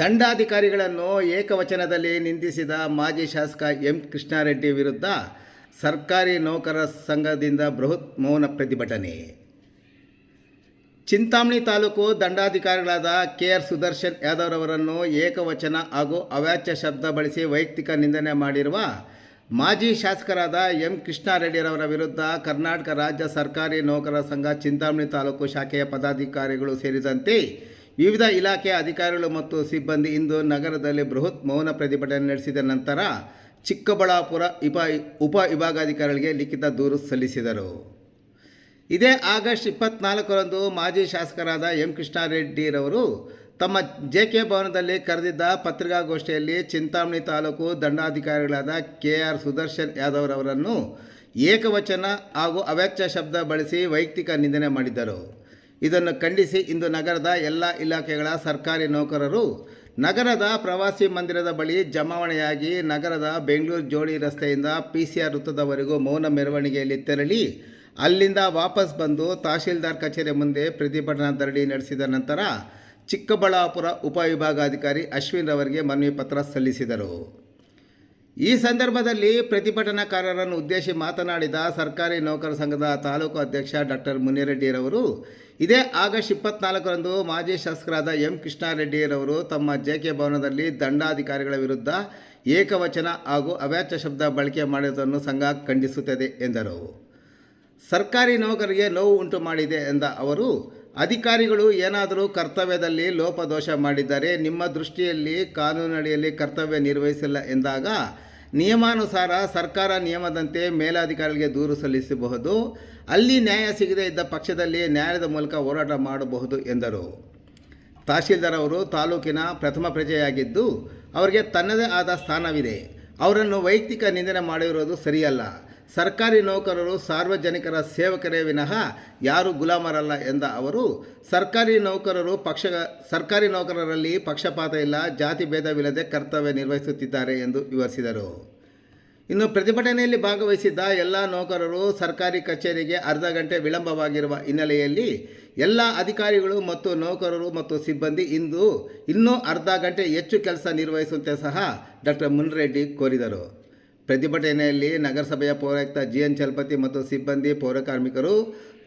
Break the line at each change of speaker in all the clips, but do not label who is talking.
ದಂಡಾಧಿಕಾರಿಗಳನ್ನು ಏಕವಚನದಲ್ಲಿ ನಿಂದಿಸಿದ ಮಾಜಿ ಶಾಸಕ ಎಂ ಕೃಷ್ಣಾರೆಡ್ಡಿ ವಿರುದ್ಧ ಸರ್ಕಾರಿ ನೌಕರರ ಸಂಘದಿಂದ ಬೃಹತ್ ಮೌನ ಪ್ರತಿಭಟನೆ. ಚಿಂತಾಮಣಿ ತಾಲೂಕು ದಂಡಾಧಿಕಾರಿಗಳಾದ ಕೆ ಆರ್ ಸುದರ್ಶನ್ ಯಾದವ್ರವರನ್ನು ಏಕವಚನ ಹಾಗೂ ಅವಾಚ್ಯ ಶಬ್ದ ಬಳಸಿ ವೈಯಕ್ತಿಕ ನಿಂದನೆ ಮಾಡಿರುವ ಮಾಜಿ ಶಾಸಕರಾದ ಎಂ ಕೃಷ್ಣಾರೆಡ್ಡಿರವರ ವಿರುದ್ಧ ಕರ್ನಾಟಕ ರಾಜ್ಯ ಸರ್ಕಾರಿ ನೌಕರರ ಸಂಘ ಚಿಂತಾಮಣಿ ತಾಲೂಕು ಶಾಖೆಯ ಪದಾಧಿಕಾರಿಗಳು ಸೇರಿದಂತೆ ವಿವಿಧ ಇಲಾಖೆಯ ಅಧಿಕಾರಿಗಳು ಮತ್ತು ಸಿಬ್ಬಂದಿ ಇಂದು ನಗರದಲ್ಲಿ ಬೃಹತ್ ಮೌನ ಪ್ರತಿಭಟನೆ ನಡೆಸಿದ ನಂತರ ಚಿಕ್ಕಬಳ್ಳಾಪುರ ಇಪ ಉಪ ವಿಭಾಗಾಧಿಕಾರಿಗಳಿಗೆ ಲಿಖಿತ ದೂರು ಸಲ್ಲಿಸಿದರು. ಇದೇ ಆಗಸ್ಟ್ ಇಪ್ಪತ್ನಾಲ್ಕರಂದು ಮಾಜಿ ಶಾಸಕರಾದ ಎಂ ಕೃಷ್ಣಾರೆಡ್ಡಿರವರು ತಮ್ಮ ಜೆ ಕೆ ಭವನದಲ್ಲಿ ಕರೆದಿದ್ದ ಪತ್ರಿಕಾಗೋಷ್ಠಿಯಲ್ಲಿ ಚಿಂತಾಮಣಿ ತಾಲೂಕು ದಂಡಾಧಿಕಾರಿಗಳಾದ ಕೆ ಆರ್ ಸುದರ್ಶನ್ ಯಾದವ್ರವರನ್ನು ಏಕವಚನ ಹಾಗೂ ಅವ್ಯಕ್ತ ಶಬ್ದ ಬಳಸಿ ವೈಯಕ್ತಿಕ ನಿಂದನೆ ಮಾಡಿದ್ದರು. ಇದನ್ನು ಖಂಡಿಸಿ ಇಂದು ನಗರದ ಎಲ್ಲ ಇಲಾಖೆಗಳ ಸರ್ಕಾರಿ ನೌಕರರು ನಗರದ ಪ್ರವಾಸಿ ಮಂದಿರದ ಬಳಿ ಜಮಾವಣೆಯಾಗಿ ನಗರದ ಬೆಂಗಳೂರು ಜೋಡಿ ರಸ್ತೆಯಿಂದ ಪಿ ಸಿ ಆರ್ ವೃತ್ತದವರೆಗೂ ಮೌನ ಮೆರವಣಿಗೆಯಲ್ಲಿ ತೆರಳಿ ಅಲ್ಲಿಂದ ವಾಪಸ್ ಬಂದು ತಹಶೀಲ್ದಾರ್ ಕಚೇರಿ ಮುಂದೆ ಪ್ರತಿಭಟನಾ ಧರಣಿ ನಡೆಸಿದ ನಂತರ ಚಿಕ್ಕಬಳ್ಳಾಪುರ ಉಪವಿಭಾಗಾಧಿಕಾರಿ ಅಶ್ವಿನ್ ಅವರಿಗೆ ಮನವಿ ಪತ್ರ ಸಲ್ಲಿಸಿದರು. ಈ ಸಂದರ್ಭದಲ್ಲಿ ಪ್ರತಿಭಟನಾಕಾರರನ್ನು ಉದ್ದೇಶಿ ಮಾತನಾಡಿದ ಸರ್ಕಾರಿ ನೌಕರ ಸಂಘದ ತಾಲೂಕು ಅಧ್ಯಕ್ಷ ಡಾಕ್ಟರ್ ಮುನಿರೆಡ್ಡಿರವರು, ಇದೇ ಆಗಸ್ಟ್ ಇಪ್ಪತ್ನಾಲ್ಕರಂದು ಮಾಜಿ ಶಾಸಕರಾದ ಎಂ ಕೃಷ್ಣಾರೆಡ್ಡಿರವರು ತಮ್ಮ ಜೆ ಕೆ ಭವನದಲ್ಲಿ ದಂಡಾಧಿಕಾರಿಗಳ ವಿರುದ್ಧ ಏಕವಚನ ಹಾಗೂ ಅವ್ಯಾಚ್ಯ ಶಬ್ದ ಬಳಕೆ ಮಾಡಿರುವುದನ್ನು ಸಂಘ ಖಂಡಿಸುತ್ತದೆ ಎಂದರು. ಸರ್ಕಾರಿ ನೌಕರಿಗೆ ನೋವು ಉಂಟು ಮಾಡಿದೆ ಎಂದ ಅವರು, ಅಧಿಕಾರಿಗಳು ಏನಾದರೂ ಕರ್ತವ್ಯದಲ್ಲಿ ಲೋಪದೋಷ ಮಾಡಿದ್ದಾರೆ ನಿಮ್ಮ ದೃಷ್ಟಿಯಲ್ಲಿ ಕಾನೂನಡಿಯಲ್ಲಿ ಕರ್ತವ್ಯ ನಿರ್ವಹಿಸಿಲ್ಲ ಎಂದಾಗ ನಿಯಮಾನುಸಾರ ಸರ್ಕಾರ ನಿಯಮದಂತೆ ಮೇಲಾಧಿಕಾರಿಗಳಿಗೆ ದೂರು ಸಲ್ಲಿಸಬಹುದು. ಅಲ್ಲಿ ನ್ಯಾಯ ಸಿಗದೇ ಇದ್ದ ಪಕ್ಷದಲ್ಲಿ ನ್ಯಾಯದ ಮೂಲಕ ಹೋರಾಟ ಮಾಡಬಹುದು ಎಂದರು. ತಹಶೀಲ್ದಾರ್ ಅವರು ತಾಲೂಕಿನ ಪ್ರಥಮ ಪ್ರಜೆಯಾಗಿದ್ದು, ಅವರಿಗೆ ತನ್ನದೇ ಆದ ಸ್ಥಾನವಿದೆ. ಅವರನ್ನು ವೈಯಕ್ತಿಕ ನಿಂದನೆ ಮಾಡಿರುವುದು ಸರಿಯಲ್ಲ. ಸರ್ಕಾರಿ ನೌಕರರು ಸಾರ್ವಜನಿಕರ ಸೇವಕರೇ ವಿನಃ ಯಾರು ಗುಲಾಮರಲ್ಲ ಎಂದ ಅವರು, ಸರ್ಕಾರಿ ನೌಕರರು ಪಕ್ಷ, ಸರ್ಕಾರಿ ನೌಕರರಲ್ಲಿ ಪಕ್ಷಪಾತ ಇಲ್ಲ, ಜಾತಿ ಭೇದವಿಲ್ಲದೆ ಕರ್ತವ್ಯ ನಿರ್ವಹಿಸುತ್ತಿದ್ದಾರೆ ಎಂದು ವಿವರಿಸಿದರು. ಇನ್ನು ಪ್ರತಿಭಟನೆಯಲ್ಲಿ ಭಾಗವಹಿಸಿದ್ದ ಎಲ್ಲ ನೌಕರರು ಸರ್ಕಾರಿ ಕಚೇರಿಗೆ ಅರ್ಧ ಗಂಟೆ ವಿಳಂಬವಾಗಿರುವ ಹಿನ್ನೆಲೆಯಲ್ಲಿ ಎಲ್ಲ ಅಧಿಕಾರಿಗಳು ಮತ್ತು ನೌಕರರು ಮತ್ತು ಸಿಬ್ಬಂದಿ ಇಂದು ಇನ್ನೂ ಅರ್ಧ ಗಂಟೆ ಹೆಚ್ಚು ಕೆಲಸ ನಿರ್ವಹಿಸುವಂತೆ ಸಹ ಡಾಕ್ಟರ್ ಮುನ್ರೆಡ್ಡಿ ಕೋರಿದರು. ಪ್ರತಿಭಟನೆಯಲ್ಲಿ ನಗರಸಭೆಯ ಪೌರಾಯುಕ್ತ ಜಿ ಎನ್ ಚಲಪತಿ ಮತ್ತು ಸಿಬ್ಬಂದಿ ಪೌರಕಾರ್ಮಿಕರು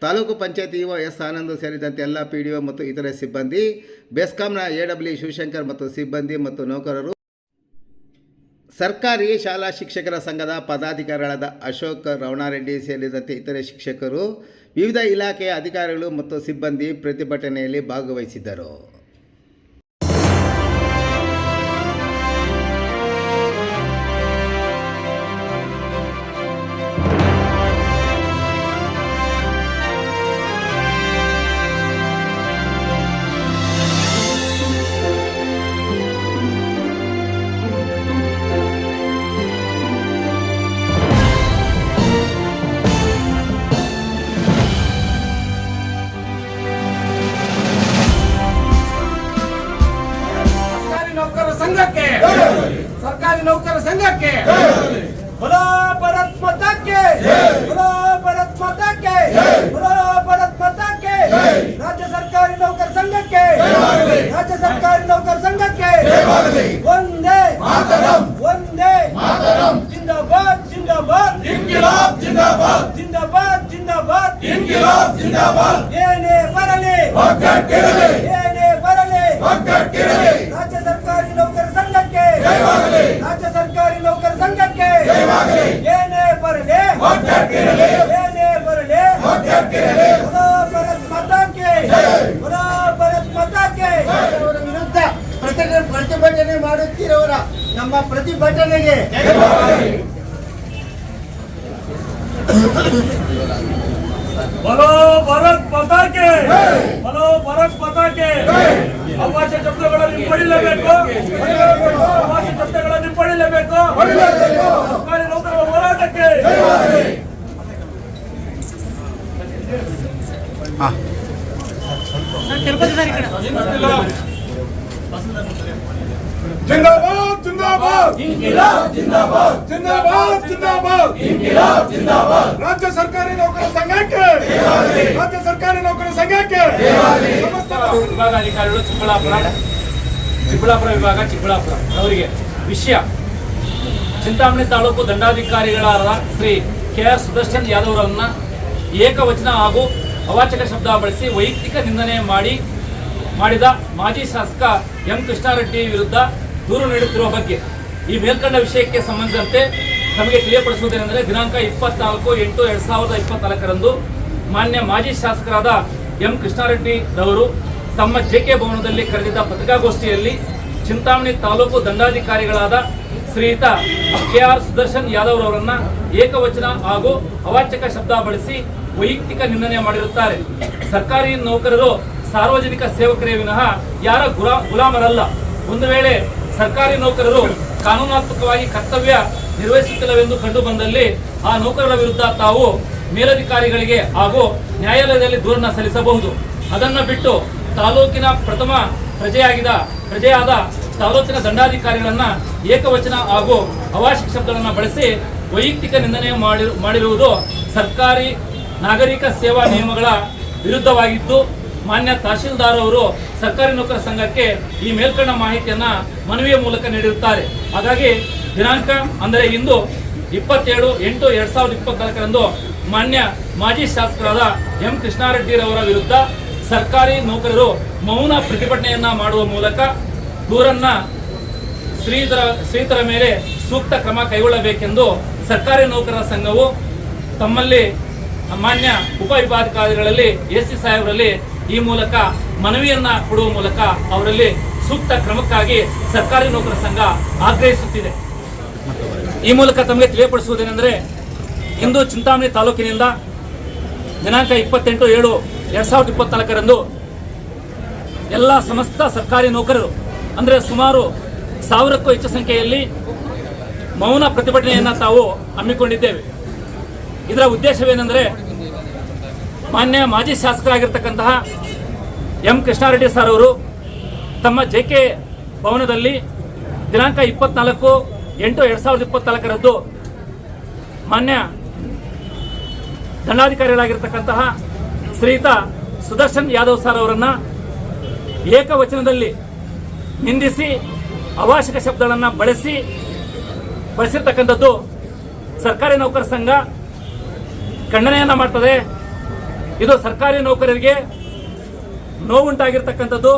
ತಾಲೂಕು ಪಂಚಾಯತಿ ಇಒ ಎಸ್ ಆನಂದ್ ಸೇರಿದಂತೆ ಎಲ್ಲ ಪಿ ಡಿ ಒ ಮತ್ತು ಇತರೆ ಸಿಬ್ಬಂದಿ, ಬೆಸ್ಕಾಂನ ಎ ಡಬ್ಲ್ಯೂ ಶಿವಶಂಕರ್ ಮತ್ತು ಸಿಬ್ಬಂದಿ ಮತ್ತು ನೌಕರರು, ಸರ್ಕಾರಿ ಶಾಲಾ ಶಿಕ್ಷಕರ ಸಂಘದ ಪದಾಧಿಕಾರಿಗಳಾದ ಅಶೋಕ್ ರವಣಾರೆಡ್ಡಿ ಸೇರಿದಂತೆ ಇತರೆ ಶಿಕ್ಷಕರು, ವಿವಿಧ ಇಲಾಖೆಯ ಅಧಿಕಾರಿಗಳು ಮತ್ತು ಸಿಬ್ಬಂದಿ ಪ್ರತಿಭಟನೆಯಲ್ಲಿ ಭಾಗವಹಿಸಿದ್ದರು.
ನಮ್ಮ ಪ್ರತಿಭಟನೆಗೆ
ಬಲೋ ಭರತ್ ಮಾತಾಕ್ಕೆ ಬಲೋ ಭರತ್ ಮಾತಾಕ್ಕೆ ಅವಾಸ ಶಬ್ದಗಳನ್ನು ಹಿಂಪಡಿಲೇಬೇಕು ಅವಾಸ ಶಬ್ದಗಳನ್ನು ಹಿಂಪಡಿಲೇಬೇಕು ಸರ್ಕಾರಿ ನೌಕರರ ಹೋರಾಟಕ್ಕೆ
जिंदाबाद जिंदाबाद जिंदाबाद जिंदाबाद जिंदाबाद ರಾಜ್ಯ ಸರ್ಕಾರಿ ನೌಕರ ಸಂಘಕ್ಕೆ ರಾಜ್ಯ ಸರ್ಕಾರಿ ನೌಕರ ಸಂಘಕ್ಕೆ ಸಮಸ್ತ
ವಿಭಾಗಾಧಿಕಾರಿಗಳು ಚಿಕ್ಕಬಳ್ಳಾಪುರ ಚಿಕ್ಕಬಳ್ಳಾಪುರ ವಿಭಾಗ ಚಿಕ್ಕಬಳ್ಳಾಪುರ ಅವರಿಗೆ ವಿಷಯ ಚಿಂತಾಮಣಿ ತಾಲೂಕು ದಂಡಾಧಿಕಾರಿಗಳಾದ ಶ್ರೀ ಕೆ ಆರ್ ಸುದರ್ಶನ್ ಯಾದವ್ ಅವರನ್ನ ಏಕವಚನ ಹಾಗೂ ಅವಾಚಕ ಶಬ್ದ ಬಳಸಿ ವೈಯಕ್ತಿಕ ನಿಂದನೆ ಮಾಡಿ ಮಾಡಿದ ಮಾಜಿ ಶಾಸಕ ಎಂ ಕೃಷ್ಣಾರೆಡ್ಡಿ ವಿರುದ್ಧ ದೂರು ನೀಡುತ್ತಿರುವ ಬಗ್ಗೆ ಈ ಮೇಲ್ಕಂಡ ವಿಷಯಕ್ಕೆ ಸಂಬಂಧಿಸಿದಂತೆ ನಮಗೆ ತಿಳಿಯಪಡಿಸುವುದೇನೆಂದರೆ ದಿನಾಂಕ ಇಪ್ಪತ್ನಾಲ್ಕು ಎಂಟು ಎರಡ್ ಸಾವಿರದ ಇಪ್ಪತ್ನಾಲ್ಕರಂದು ಮಾನ್ಯ ಮಾಜಿ ಶಾಸಕರಾದ ಎಂ ಕೃಷ್ಣಾರೆಡ್ಡಿ ರವರು ತಮ್ಮ ಜೆಕೆ ಭವನದಲ್ಲಿ ಕರೆದಿದ್ದ ಪತ್ರಿಕಾಗೋಷ್ಠಿಯಲ್ಲಿ ಚಿಂತಾಮಣಿ ತಾಲೂಕು ದಂಡಾಧಿಕಾರಿಗಳಾದ ಶ್ರೀಯುತ ಕೆ ಆರ್ ಸುದರ್ಶನ್ ಯಾದವ್ ಅವರನ್ನ ಏಕವಚನ ಹಾಗೂ ಅವಾಚಕ ಶಬ್ದ ಬಳಸಿ ವೈಯಕ್ತಿಕ ನಿಂದನೆ ಮಾಡಿರುತ್ತಾರೆ. ಸರ್ಕಾರಿ ನೌಕರರು ಸಾರ್ವಜನಿಕ ಸೇವಕರೇ ವಿನಃ ಯಾರ ಗುಲಾ ಗುಲಾಮರಲ್ಲ. ಒಂದು ವೇಳೆ ಸರ್ಕಾರಿ ನೌಕರರು ಕಾನೂನಾತ್ಮಕವಾಗಿ ಕರ್ತವ್ಯ ನಿರ್ವಹಿಸುತ್ತಿಲ್ಲವೆಂದು ಕಂಡು ಬಂದಲ್ಲಿ ಆ ನೌಕರರ ವಿರುದ್ಧ ತಾವು ಮೇಲಧಿಕಾರಿಗಳಿಗೆ ಹಾಗೂ ನ್ಯಾಯಾಲಯದಲ್ಲಿ ದೂರನ್ನ ಸಲ್ಲಿಸಬಹುದು. ಅದನ್ನ ಬಿಟ್ಟು ತಾಲೂಕಿನ ಪ್ರಥಮ ಪ್ರಜೆಯಾಗಿದ, ಪ್ರಜೆಯಾದ ತಾಲೂಕಿನ ದಂಡಾಧಿಕಾರಿಗಳನ್ನ ಏಕವಚನ ಹಾಗೂ ಅವಾಶಿಕ ಶಬ್ದಗಳನ್ನು ಬಳಸಿ ವೈಯಕ್ತಿಕ ನಿಂದನೆ ಮಾಡಿ ಮಾಡಿರುವುದು ಸರ್ಕಾರಿ ನಾಗರಿಕ ಸೇವಾ ನಿಯಮಗಳ ವಿರುದ್ಧವಾಗಿದ್ದು ಮಾನ್ಯ ತಹಶೀಲ್ದಾರ್ ಅವರು ಸರ್ಕಾರಿ ನೌಕರ ಸಂಘಕ್ಕೆ ಈ ಮೇಲ್ಕಂಡ ಮಾಹಿತಿಯನ್ನ ಮನವಿಯ ಮೂಲಕ ನೀಡಿರುತ್ತಾರೆ. ಹಾಗಾಗಿ ದಿನಾಂಕ ಅಂದರೆ ಇಂದು ಇಪ್ಪತ್ತೇಳು ಎಂಟು ಎರಡ್ ಸಾವಿರದ ಇಪ್ಪತ್ನಾಲ್ಕರಂದು ಮಾನ್ಯ ಮಾಜಿ ಶಾಸಕರಾದ ಎಂ ಕೃಷ್ಣಾರೆಡ್ಡಿರವರ ವಿರುದ್ಧ ಸರ್ಕಾರಿ ನೌಕರರು ಮೌನ ಪ್ರತಿಭಟನೆಯನ್ನ ಮಾಡುವ ಮೂಲಕ ದೂರನ್ನ ಶ್ರೀಧರ ಶ್ರೀಧರ ಮೇಲೆ ಸೂಕ್ತ ಕ್ರಮ ಕೈಗೊಳ್ಳಬೇಕೆಂದು ಸರ್ಕಾರಿ ನೌಕರರ ಸಂಘವು ತಮ್ಮಲ್ಲಿ ಮಾನ್ಯ ಉಪವಿಭಾಗಾಧಿಕಾರಿಗಳಲ್ಲಿ ಎಸ್ ಸಿ ಸಾಹೇಬರಲ್ಲಿ ಈ ಮೂಲಕ ಮನವಿಯನ್ನ ಕೊಡುವ ಮೂಲಕ ಅವರಲ್ಲಿ ಸೂಕ್ತ ಕ್ರಮಕ್ಕಾಗಿ ಸರ್ಕಾರಿ ನೌಕರ ಸಂಘ ಆಗ್ರಹಿಸುತ್ತಿದೆ. ಈ ಮೂಲಕ ತಮಗೆ ತಿಳಿಯಪಡಿಸುವುದೇನೆಂದರೆ ಇಂದು ಚಿಂತಾಮಣಿ ತಾಲೂಕಿನಿಂದ ದಿನಾಂಕ ಇಪ್ಪತ್ತೆಂಟು ಏಳು ಎರಡು ಸಾವಿರದ ಇಪ್ಪತ್ನಾಲ್ಕರಂದು ಎಲ್ಲ ಸಮಸ್ತ ಸರ್ಕಾರಿ ನೌಕರರು, ಅಂದರೆ ಸುಮಾರು ಸಾವಿರಕ್ಕೂ ಹೆಚ್ಚು ಸಂಖ್ಯೆಯಲ್ಲಿ ಮೌನ ಪ್ರತಿಭಟನೆಯನ್ನು ತಾವು ಹಮ್ಮಿಕೊಂಡಿದ್ದೇವೆ. ಇದರ ಉದ್ದೇಶವೇನೆಂದರೆ ಮಾನ್ಯ ಮಾಜಿ ಶಾಸಕರಾಗಿರ್ತಕ್ಕಂತಹ ಎಂ ಕೃಷ್ಣಾರೆಡ್ಡಿ ಸರ್ ಅವರು ತಮ್ಮ ಜೆ ಕೆ ಭವನದಲ್ಲಿ ದಿನಾಂಕ ಇಪ್ಪತ್ನಾಲ್ಕು ಎಂಟು ಎರಡು ಸಾವಿರದ ಇಪ್ಪತ್ನಾಲ್ಕರಂದು ಮಾನ್ಯ ದಂಡಾಧಿಕಾರಿಗಳಾಗಿರ್ತಕ್ಕಂತಹ ಶ್ರೀಯುತ ಸುದರ್ಶನ್ ಯಾದವ್ ಸರ್ ಅವರನ್ನು ಏಕವಚನದಲ್ಲಿ ನಿಂದಿಸಿ ಅವಾಶಕ ಶಬ್ದಗಳನ್ನು ಬಳಸಿ ಬಳಸಿರ್ತಕ್ಕಂಥದ್ದು ಸರ್ಕಾರಿ ನೌಕರ ಸಂಘ ಖಂಡನೆಯನ್ನು ಮಾಡ್ತದೆ. ಇದು ಸರ್ಕಾರಿ ನೌಕರರಿಗೆ ನೋವುಂಟಾಗಿರ್ತಕ್ಕಂಥದ್ದು.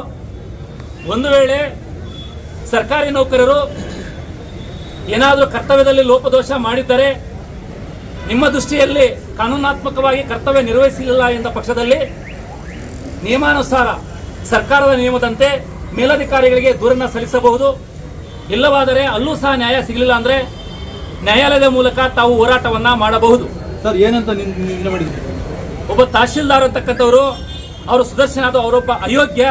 ಒಂದು ವೇಳೆ ಸರ್ಕಾರಿ ನೌಕರರು ಏನಾದರೂ ಕರ್ತವ್ಯದಲ್ಲಿ ಲೋಪದೋಷ ಮಾಡಿದ್ದರೆ ನಿಮ್ಮ ದೃಷ್ಟಿಯಲ್ಲಿ ಕಾನೂನಾತ್ಮಕವಾಗಿ ಕರ್ತವ್ಯ ನಿರ್ವಹಿಸಲಿಲ್ಲ ಎಂದ ಪಕ್ಷದಲ್ಲಿ ನಿಯಮಾನುಸಾರ ಸರ್ಕಾರದ ನಿಯಮದಂತೆ ಮೇಲಧಿಕಾರಿಗಳಿಗೆ ದೂರನ್ನ ಸಲ್ಲಿಸಬಹುದು. ಇಲ್ಲವಾದರೆ ಅಲ್ಲೂ ಸಹ ನ್ಯಾಯ ಸಿಗಲಿಲ್ಲ ಅಂದರೆ ನ್ಯಾಯಾಲಯದ ಮೂಲಕ ತಾವು ಹೋರಾಟವನ್ನ ಮಾಡಬಹುದು.
ಸರ್, ಏನಂತ ಮಾಡಿದ್ರು
ಒಬ್ಬ ತಹಶೀಲ್ದಾರ್ ಅಂತಕ್ಕಂಥವ್ರು, ಅವರು ಸುದರ್ಶನ ಅದು ಅವರೊಬ್ಬ ಅಯೋಗ್ಯ.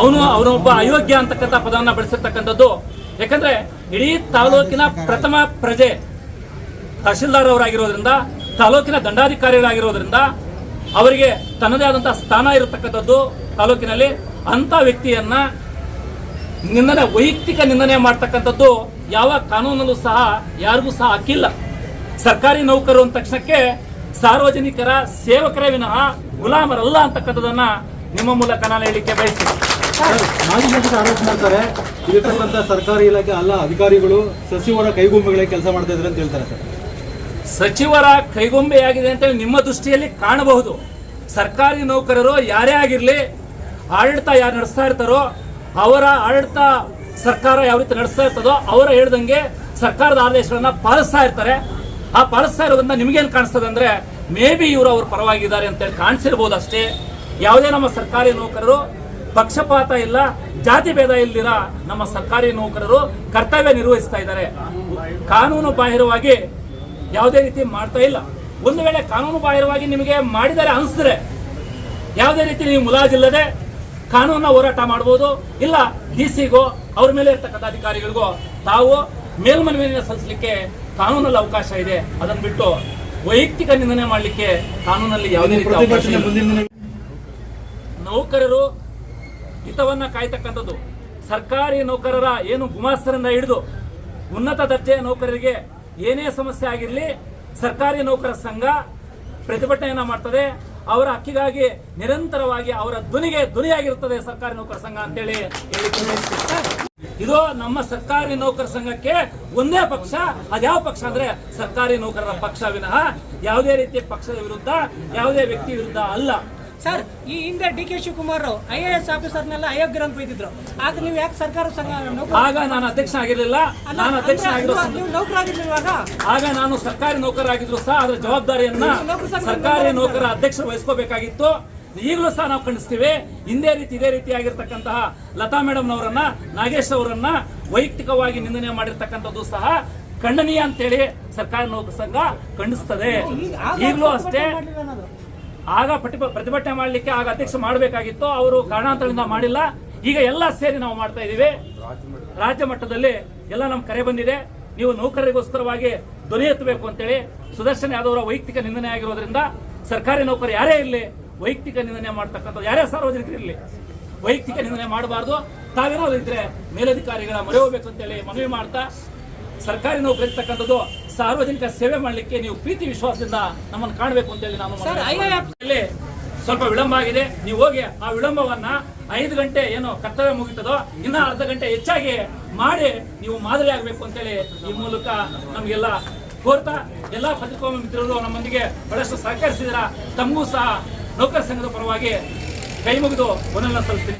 ಅವನು ಅವನೊಬ್ಬ ಅಯೋಗ್ಯ ಅಂತಕ್ಕಂಥ ಪದವನ್ನ ಬಳಸಿರ್ತಕ್ಕಂಥದ್ದು. ಯಾಕಂದ್ರೆ ಇಡೀ ತಾಲೂಕಿನ ಪ್ರಥಮ ಪ್ರಜೆ ತಹಶೀಲ್ದಾರ್ ಅವರಾಗಿರೋದ್ರಿಂದ, ತಾಲೂಕಿನ ದಂಡಾಧಿಕಾರಿಗಳಾಗಿರೋದ್ರಿಂದ, ಅವರಿಗೆ ತನ್ನದೇ ಆದಂತಹ ಸ್ಥಾನ ಇರತಕ್ಕಂಥದ್ದು ತಾಲೂಕಿನಲ್ಲಿ ಅಂತ ವ್ಯಕ್ತಿಯನ್ನ ನಿಂದನೆ, ವೈಯಕ್ತಿಕ ನಿಂದನೆ ಮಾಡ್ತಕ್ಕಂಥದ್ದು ಯಾವ ಕಾನೂನಲ್ಲೂ ಸಹ ಯಾರಿಗೂ ಸಹ ಹಾಕಿಲ್ಲ ಸರ್ಕಾರಿ ನೌಕರು ಅಂದ ತಕ್ಷಣಕ್ಕೆ ಸಾರ್ವಜನಿಕರ ಸೇವಕರೇ ವಿನಃ ಗುಲಾಮರಲ್ಲ ಅಂತಕ್ಕಂಥದ್ದನ್ನ ನಿಮ್ಮ ಮೂಲಕ ನಾನು ಹೇಳಿಕೆ ಬಯಸ್ತೀನಿ.
ಮಾಜಿ ಶಾಸಕ ಆರೋಪ ಮಾಡ್ತಾರೆ. ಇರತಕ್ಕಂಥ ಸರ್ಕಾರಿ ಇಲಾಖೆ ಅಲ್ಲ ಅಧಿಕಾರಿಗಳು ಸಚಿವರ ಕೈಗೊಂಬೆಗಳೇ ಕೆಲಸ ಮಾಡ್ತಾ ಇದ್ದಾರೆ ಅಂತ ಹೇಳ್ತಾರೆ ಸರ್.
ಸಚಿವರ ಕೈಗೊಂಬೆಯಾಗಿದೆ ಅಂತ ನಿಮ್ಮ ದೃಷ್ಟಿಯಲ್ಲಿ ಕಾಣಬಹುದು. ಸರ್ಕಾರಿ ನೌಕರರು ಯಾರೇ ಆಗಿರಲಿ ಆಡಳಿತ ಯಾರು ನಡೆಸ್ತಾ ಇರ್ತಾರೋ ಅವರ ಆಡಳಿತ ಸರ್ಕಾರ ಯಾವ ರೀತಿ ನಡೆಸ್ತಾ ಇರ್ತದೋ ಅವರ ಹೇಳ್ದಂಗೆ ಸರ್ಕಾರದ ಆದೇಶಗಳನ್ನ ಪಾಲಿಸ್ತಾ ಇರ್ತಾರೆ. ಆ ಪಾಲಿಸ್ತಾ ಇರೋದ್ರಿಂದ ನಿಮಗೇನು ಕಾಣಿಸ್ತದೆ ಅಂದ್ರೆ ಮೇ ಬಿ ಇವರು ಅವ್ರ ಪರವಾಗಿದ್ದಾರೆ ಅಂತೇಳಿ ಕಾಣಿಸಿರ್ಬೋದು ಅಷ್ಟೇ ಯಾವುದೇ ನಮ್ಮ ಸರ್ಕಾರಿ ನೌಕರರು, ಪಕ್ಷಪಾತ ಇಲ್ಲ, ಜಾತಿ ಭೇದ ಇಲ್ದಿರ ನಮ್ಮ ಸರ್ಕಾರಿ ನೌಕರರು ಕರ್ತವ್ಯ ನಿರ್ವಹಿಸ್ತಾ ಇದ್ದಾರೆ. ಕಾನೂನು ಬಾಹಿರವಾಗಿ ಯಾವುದೇ ರೀತಿ ಮಾಡ್ತಾ ಇಲ್ಲ. ಒಂದು ವೇಳೆ ಕಾನೂನು ಬಾಹಿರವಾಗಿ ನಿಮಗೆ ಮಾಡಿದರೆ ಅನಿಸಿದ್ರೆ ಯಾವುದೇ ರೀತಿ ನೀವು ಮುಲಾಜಿಲ್ಲದೆ ಕಾನೂನ ಹೋರಾಟ ಮಾಡಬಹುದು ಇಲ್ಲ, ಡಿ ಸಿಗೋ ಅವ್ರ ಮೇಲೆ ಇರ್ತಕ್ಕಂಥ ಅಧಿಕಾರಿಗಳಿಗೋ ತಾವು ಮೇಲ್ಮನವಿಯನ್ನು ಸಲ್ಲಿಸಲಿಕ್ಕೆ ಕಾನೂನಲ್ಲಿ ಅವಕಾಶ ಇದೆ ಅದನ್ನು ಬಿಟ್ಟು ವೈಯಕ್ತಿಕ ನಿಂದನೆ ಮಾಡಲಿಕ್ಕೆ ಕಾನೂನಲ್ಲಿ ಯಾವುದೇ ರೀತಿ ನೌಕರರು ಹಿತವನ್ನ ಕಾಯ್ತಕ್ಕಂಥದ್ದು. ಸರ್ಕಾರಿ ನೌಕರರ ಏನು ಗುಮಾಸ್ತರನ್ನ ಹಿಡಿದು ಉನ್ನತ ದರ್ಜೆಯ ನೌಕರರಿಗೆ ಏನೇ ಸಮಸ್ಯೆ ಆಗಿರಲಿ ಸರ್ಕಾರಿ ನೌಕರ ಸಂಘ ಪ್ರತಿಭಟನೆಯನ್ನ ಮಾಡ್ತದೆ. ಅವರ ಹಕ್ಕಿಗಾಗಿ ನಿರಂತರವಾಗಿ ಅವರ ಧ್ವನಿಗೆ ಧ್ವನಿಯಾಗಿರುತ್ತದೆ ಸರ್ಕಾರಿ ನೌಕರ ಸಂಘ ಅಂತೇಳಿ ಬಯಸ್ತೀನಿ. ಇದು ನಮ್ಮ ಸರ್ಕಾರಿ ನೌಕರ ಸಂಘಕ್ಕೆ ಒಂದೇ ಪಕ್ಷ ಅದ್ಯಾವ ಪಕ್ಷ ಅಂದ್ರೆ ಸರ್ಕಾರಿ ನೌಕರರ ಪಕ್ಷ ವಿನಃ ಯಾವುದೇ ರೀತಿಯ ಪಕ್ಷದ ವಿರುದ್ಧ ಯಾವುದೇ ವ್ಯಕ್ತಿ ವಿರುದ್ಧ ಅಲ್ಲ.
ಸರ್ ಈ ಹಿಂದೆ D K Shivakumar I A S ಆಫೀಸರ್ನೆಲ್ಲ ಅಯೋಗ್ಯರ ಅಂತ ಬೈದಿದ್ರು ಆಗ ನೀವು ಯಾಕೆ ಸರ್ಕಾರ ಸಂಘ
ಆಗ ನಾನು ಅಧ್ಯಕ್ಷ ಆಗಿರಲಿಲ್ಲ. ನಾನು ಅಧ್ಯಕ್ಷ ಆಗಿರೋ
ನೌಕರಾಗಿರ್ಲಿಲ್ವಾಗ
ಆಗ ನಾನು ಸರ್ಕಾರಿ ನೌಕರ ಆಗಿದ್ರು ಸಹ ಅದರ ಜವಾಬ್ದಾರಿಯನ್ನ ಸರ್ಕಾರಿ ನೌಕರ ಅಧ್ಯಕ್ಷ ವಹಿಸ್ಕೋಬೇಕಾಗಿತ್ತು. ಈಗಲೂ ಸಹ ನಾವು ಖಂಡಿಸ್ತೀವಿ. ಇಂದೇ ರೀತಿ, ಇದೇ ರೀತಿಯಾಗಿರ್ತಕ್ಕಂತಹ ಲತಾ ಮೇಡಮ್ ಅವರನ್ನ ನಾಗೇಶ್ ಅವರನ್ನ ವೈಯಕ್ತಿಕವಾಗಿ ನಿಂದನೆ ಮಾಡಿರ್ತಕ್ಕಂಥದ್ದು ಸಹ ಖಂಡನೀಯ ಅಂತೇಳಿ ಸರ್ಕಾರಿ ನೌಕರ ಸಂಘ ಖಂಡಿಸ್ತದೆ. ಈಗಲೂ ಅಷ್ಟೇ ಆಗ ಪ್ರತಿಭ ಪ್ರತಿಭಟನೆ ಮಾಡಲಿಕ್ಕೆ ಆಗ ಅಧ್ಯಕ್ಷ ಮಾಡಬೇಕಾಗಿತ್ತು. ಅವರು ಕಾರಣಾಂತರದಿಂದ ಮಾಡಿಲ್ಲ. ಈಗ ಎಲ್ಲ ಸೇರಿ ನಾವು ಮಾಡ್ತಾ ಇದ್ದೀವಿ. ರಾಜ್ಯ ಮಟ್ಟದಲ್ಲಿ ಎಲ್ಲ ನಮ್ಮ ಕರೆ ಬಂದಿದೆ. ನೀವು ನೌಕರರಿಗೋಸ್ಕರವಾಗಿ ಧ್ವನಿ ಎತ್ತಬೇಕು ಅಂತೇಳಿ ಸುದರ್ಶನ್ ಯಾದವರ ವೈಯಕ್ತಿಕ ನಿಂದನೆ ಆಗಿರೋದ್ರಿಂದ ಸರ್ಕಾರಿ ನೌಕರ ಯಾರೇ ಇರಲಿ ವೈಯಕ್ತಿಕ ನಿಂದನೆ ಮಾಡ್ತಕ್ಕಂಥ ಯಾರೇ ಸಾರ್ವಜನಿಕರು ಇರಲಿ ವೈಯಕ್ತಿಕ ನಿಂದನೆ ಮಾಡಬಾರ್ದು. ತಾವೇನಾದ್ರು ಇದ್ರೆ ಮೇಲಧಿಕಾರಿಗಳ ಮೊರೆ ಹೋಗ್ಬೇಕು ಅಂತೇಳಿ ಮನವಿ ಮಾಡ್ತಾ ಸರ್ಕಾರಿ ನೌಕರಿ ಇರ್ತಕ್ಕಂಥದ್ದು ಸಾರ್ವಜನಿಕ ಸೇವೆ ಮಾಡಲಿಕ್ಕೆ ನೀವು ಪ್ರೀತಿ ವಿಶ್ವಾಸದಿಂದ ನಮ್ಮನ್ನು ಕಾಣಬೇಕು ಅಂತೇಳಿ ನಾನು ಸ್ವಲ್ಪ ವಿಳಂಬ ಆಗಿದೆ. ನೀವು ಹೋಗಿ ಆ ವಿಳಂಬವನ್ನ ಐದು ಗಂಟೆ ಏನು ಕರ್ತವ್ಯ ಮುಗಿತದೋ ಇನ್ನ ಅರ್ಧ ಗಂಟೆ ಹೆಚ್ಚಾಗಿ ಮಾಡಿ ನೀವು ಮಾದರಿ ಆಗಬೇಕು ಅಂತೇಳಿ ಈ ಮೂಲಕ ನಮಗೆಲ್ಲ ಕೋರ್ತಾ ಎಲ್ಲಾ ಪತ್ರಿಕೋಮ ಮಿತ್ರರು ನಮ್ಮೊಂದಿಗೆ ಬಹಳಷ್ಟು ಸಹಕರಿಸಿದ್ರ. ತಮಗೂ ಸಹ ನೌಕರ ಸಂಘದ ಪರವಾಗಿ ಕೈಮುಗಿದು ಮುಗಿದು ಒಂದನ್ನ ಸಲ್ಲಿಸ್ತೀನಿ.